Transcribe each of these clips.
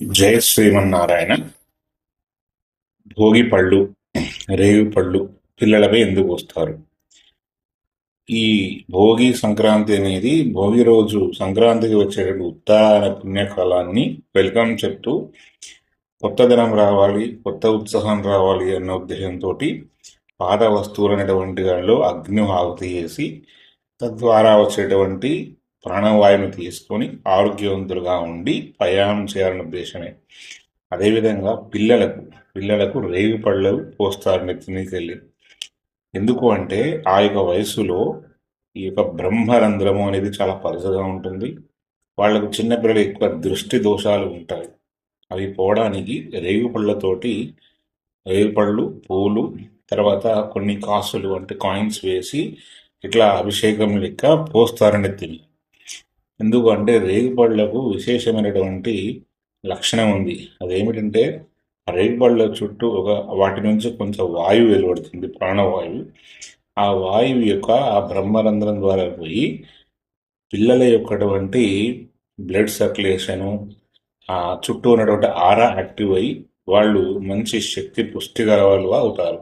జయ శ్రీమన్నారాయణ భోగి పళ్ళు రేవి పళ్ళు పిల్లలపై ఎందుకు వస్తారు? ఈ భోగి సంక్రాంతి అనేది భోగి రోజు సంక్రాంతికి వచ్చేటువంటి ఉత్తాన పుణ్యకాలాన్ని వెల్కమ్ చెప్తూ కొత్త దినం రావాలి కొత్త ఉత్సాహం రావాలి అన్న ఉద్దేశంతో పాత వస్తువులు అనేటువంటి దానిలో అగ్ని ఆహుతి చేసి తద్వారా వచ్చేటువంటి ప్రాణవాయువుని తీసుకొని ఆరోగ్యవంతులుగా ఉండి ప్రయాణం చేయాలనే ఉద్దేశమే. అదేవిధంగా పిల్లలకు పిల్లలకు రేగి పళ్ళు పోస్తారు నెత్తినీకెళ్ళి ఎందుకు అంటే ఆ యొక్క వయసులో ఈ యొక్క బ్రహ్మరంధ్రము అనేది చాలా పరుసగా ఉంటుంది. వాళ్ళకు చిన్నపిల్లలు ఎక్కువ దృష్టి దోషాలు ఉంటాయి. అవి పోవడానికి రేగు పళ్ళతోటి రేగు పళ్ళు పూలు తర్వాత కొన్ని కాసులు అంటే కాయిన్స్ వేసి ఇట్లా అభిషేకం లెక్క పోస్తారని తిని. ఎందుకంటే రేగుపళ్ళకు విశేషమైనటువంటి లక్షణం ఉంది. అదేమిటంటే ఆ రేగుపళ్ళ చుట్టూ ఒక వాటి నుంచి కొంచెం వాయువు వెలువడుతుంది ప్రాణవాయువు. ఆ వాయువు యొక్క ఆ బ్రహ్మరంధ్రం ద్వారా పోయి పిల్లల యొక్కటువంటి బ్లడ్ సర్క్యులేషను ఆ చుట్టూ ఉన్నటువంటి ఆరా యాక్టివ్ అయ్యి వాళ్ళు మంచి శక్తి పుష్టి వాళ్ళు అవుతారు.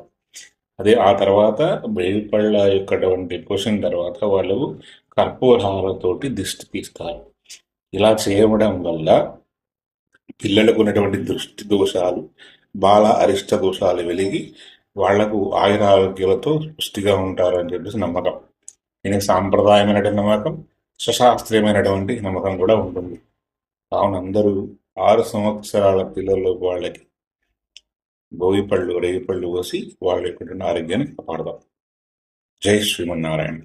అదే ఆ తర్వాత రేగుపళ్ళ యొక్కటువంటి పోషణ తర్వాత వాళ్ళు కర్పూరహారతోటి దిష్టి తీస్తారు ఇలా చేయడం వల్ల పిల్లలకు ఉన్నటువంటి దృష్టి దోషాలు బాల అరిష్ట దోషాలు వెలిగి వాళ్ళకు ఆయుర ఆరోగ్యాలతో పుష్టిగా ఉంటారు అని చెప్పేసి నమ్మకం. దీనికి సాంప్రదాయమైనటువంటి నమ్మకం సశాస్త్రీయమైనటువంటి నమ్మకం కూడా ఉంటుంది. కావున అందరూ ఆరు సంవత్సరాల పిల్లలు వాళ్ళకి భోగి పళ్ళు రేగి పళ్ళు కోసి వాళ్ళ యొక్క ఆరోగ్యాన్ని కాపాడదాం. జై శ్రీమన్నారాయణ.